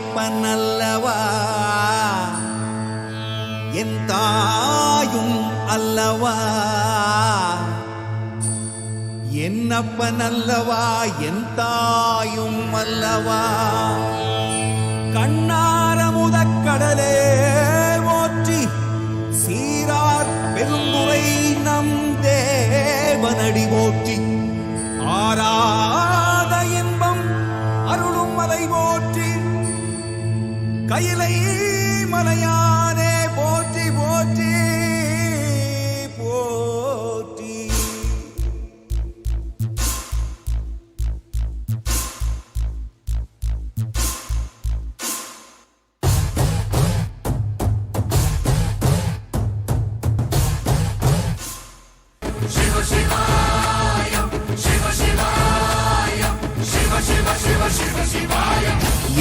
என்னப்பனல்லவா என் தாயும் அல்லவா? என்னப்பனல்லவா என் தாயும் அல்லவா? கண்ணார முதக்கடலே ஓற்றி சீரார் பெருந்துரை நம் தேவனடி ஓற்றி ஆராத கையிலை மலையானே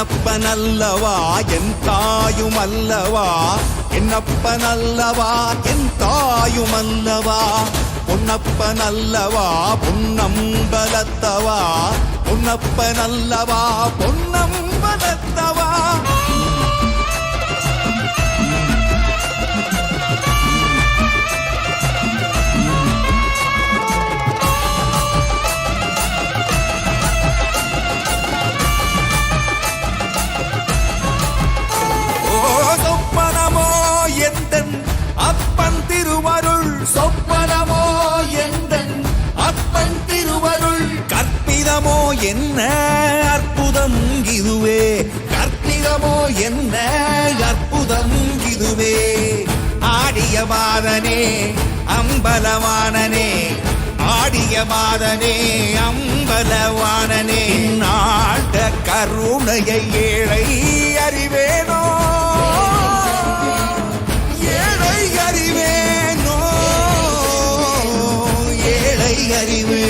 அல்லவா என் தாயும் அல்லவா? என்னப்பன் அல்லவா என் தாயும் அல்லவா? பொன்னப்பன் அல்லவா பொன்னம்பலத்தவா? பொன்னப்பன் அல்லவா பொன்னம்பலத்தவா? அற்புதம் இதுவே. கற்பிதமோ என்ன? அற்புதம் இதுவே. ஆடிய மாதனே அம்பலவானனே. ஆடிய மாதனே அம்பலவானனே. நாட்ட கருணையை ஏழை அறிவேனோ? ஏழை அறிவேனோ? ஏழை அறிவே.